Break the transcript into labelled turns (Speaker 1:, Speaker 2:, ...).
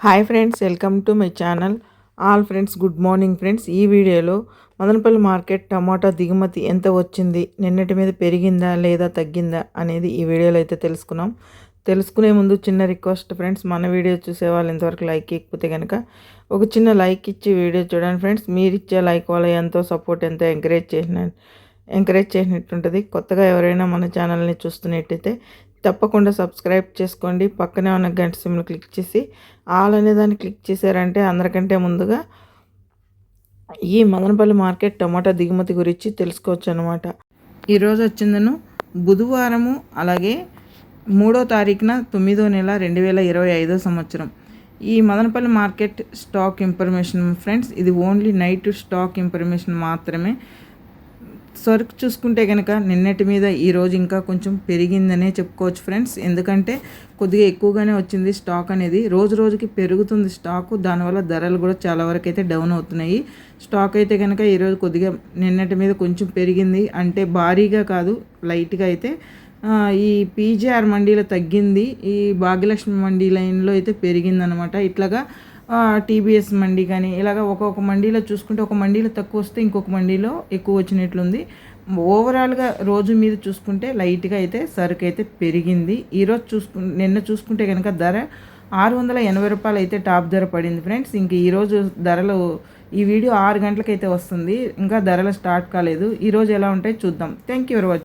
Speaker 1: Hi friends welcome to my channel. All friends good morning friends. ఈ వీడియోలో Madanapalle market టమాటా దిగుమతి ఎంత వచ్చింది నిన్నటి మీద పెరిగిందా లేదా తగ్గిందా అనేది ఈ వీడియోలో అయితే తెలుసుకున్నాం. తెలుసుకునే ముందు చిన్న రిక్వెస్ట్ ఫ్రెండ్స్ మన వీడియో చూసే వాళ్ళు ఇంతవరకు లైక్ ఇకపోతే కనుక ఒక చిన్న లైక్ ఇచ్చి వీడియో చూడండి ఫ్రెండ్స్. మీరు ఇచ్చే లైక్ వల్ల ఎంతో సపోర్ట్ ఎంతో ఎంకరేజ్ చేసిన ఎంకరేజ్ చేసినట్టుంటుంది. కొత్తగా ఎవరైనా మన ఛానల్ని చూస్తున్నట్టయితే తప్పకుండా సబ్స్క్రైబ్ చేసుకోండి. పక్కనే ఉన్న గంట సిమ్లు క్లిక్ చేసి ఆల్ అనే దాన్ని క్లిక్ చేశారంటే అందరికంటే ముందుగా ఈ మదనపల్లి మార్కెట్ టమాటా దిగుమతి గురించి తెలుసుకోవచ్చు అనమాట ఈరోజు వచ్చిందను బుధవారము అలాగే మూడో తారీఖున తొమ్మిదో నెల రెండు వేల ఇరవై ఐదో సంవత్సరం. ఈ Madanapalle market stock information friends ఇది ఓన్లీ నైట్ స్టాక్ ఇన్ఫర్మేషన్ మాత్రమే. సరుకు చూసుకుంటే కనుక నిన్నటి మీద ఈరోజు ఇంకా కొంచెం పెరిగిందనే చెప్పుకోవచ్చు ఫ్రెండ్స్. ఎందుకంటే కొద్దిగా ఎక్కువగానే వచ్చింది స్టాక్ అనేది. రోజు రోజుకి పెరుగుతుంది స్టాకు. దానివల్ల ధరలు కూడా చాలా వరకు అయితే డౌన్ అవుతున్నాయి. స్టాక్ అయితే కనుక ఈరోజు కొద్దిగా నిన్నటి మీద కొంచెం పెరిగింది. అంటే భారీగా కాదు లైట్గా అయితే. ఈ పీజీఆర్ మండీలో తగ్గింది. ఈ భాగ్యలక్ష్మి మండీ లైన్లో అయితే పెరిగిందనమాట. ఇట్లాగా టీబీఎస్ మండీ కానీ ఇలాగ ఒక్కొక్క మండీలో చూసుకుంటే ఒక మండీలో తక్కువ వస్తే ఇంకొక మండీలో ఎక్కువ వచ్చినట్లుంది. ఓవరాల్గా రోజు మీద చూసుకుంటే లైట్గా అయితే సరుకు అయితే పెరిగింది. ఈరోజు చూసుకు నిన్న చూసుకుంటే కనుక ధర ఆరు వందల ఎనభై రూపాయలు అయితే టాప్ ధర పడింది ఫ్రెండ్స్. ఇంక ఈరోజు ధరలు ఈ వీడియో ఆరు గంటలకైతే వస్తుంది. ఇంకా ధరలు స్టార్ట్ కాలేదు. ఈరోజు ఎలా ఉంటాయి చూద్దాం. Thank you very much